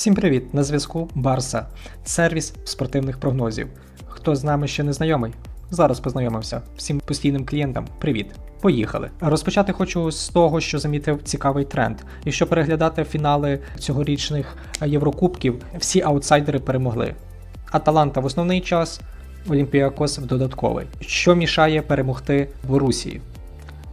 Всім привіт! На зв'язку Барса, сервіс спортивних прогнозів. Хто з нами ще не знайомий? Зараз познайомився. Всім постійним клієнтам привіт. Поїхали. Розпочати хочу з того, що замітив цікавий тренд. Якщо переглядати фінали цьогорічних Єврокубків, всі аутсайдери перемогли. Аталанта в основний час, Олімпіакос в додатковий. Що мішає перемогти Борусії?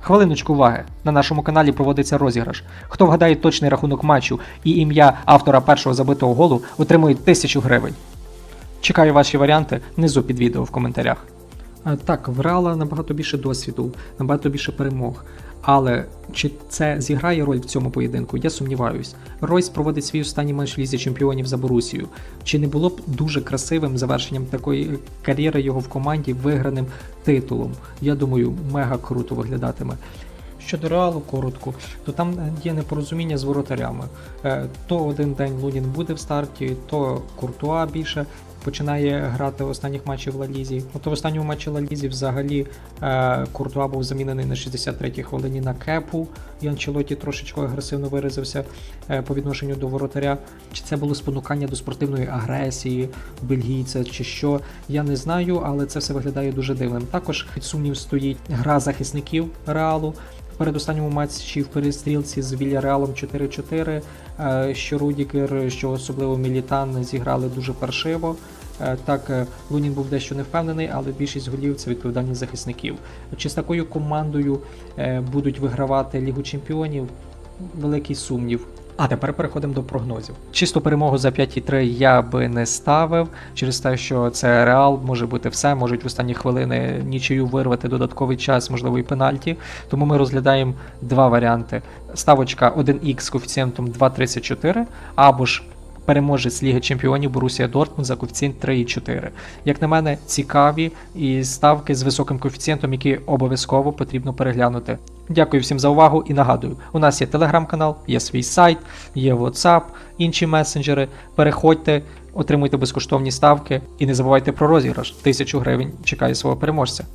Хвилиночку уваги. На нашому каналі проводиться розіграш. Хто вгадає точний рахунок матчу і ім'я автора першого забитого голу, отримує 1000 гривень. Чекаю ваші варіанти внизу під відео в коментарях. Е, Так, в Реала набагато більше досвіду, набагато більше перемог. Але чи це зіграє роль в цьому поєдинку? Я сумніваюсь. Ройс проводить свій останній матч Лізі Чемпіонів за Борусію. Чи не було б дуже красивим завершенням такої кар'єри його в команді виграним титулом? Я думаю, мега круто виглядатиме. Щодо реалу коротко, то там є непорозуміння з воротарями. Е, То один день Лунін буде в старті, то Куртуа більше починає грати в останніх матчах в Лалізі. Ото в останньому матчі Лалізі взагалі е, Куртуа був замінений на 63-й хвилині на кепу. І Анчелоті трошечки агресивно виразився е, по відношенню до воротаря. Чи це було спонукання до спортивної агресії бельгійця, чи що, я не знаю, але це все виглядає дуже дивним. Також під сумнів стоїть гра захисників реалу. Передостанньому матчі в перестрілці з Вільяреалом 4-4, е, що Рудікер, що особливо Мілітан зіграли дуже паршиво. Е, Так, е, Лунін був дещо не впевнений, але більшість голів це відповідальність захисників. Чи з такою командою будуть вигравати Лігу Чемпіонів? Великий сумнів. А тепер переходимо до прогнозів. Чисту перемогу за 5,3 я би не ставив через те, що це реал, може бути все, можуть в останні хвилини нічию вирвати додатковий час, можливо, і пенальті. Тому ми розглядаємо два варіанти: ставочка 1х з коефіцієнтом 2,34 або ж переможець Ліги Чемпіонів Борусія Дортмунд за коефіцієнт 3,4. Як на мене, цікаві і ставки з високим коефіцієнтом, які обов'язково потрібно переглянути. Дякую всім за увагу і нагадую, у нас є телеграм-канал, є свій сайт, є WhatsApp, інші месенджери. Переходьте, отримуйте безкоштовні ставки і не забувайте про розіграш. Тисячу гривень чекає свого переможця.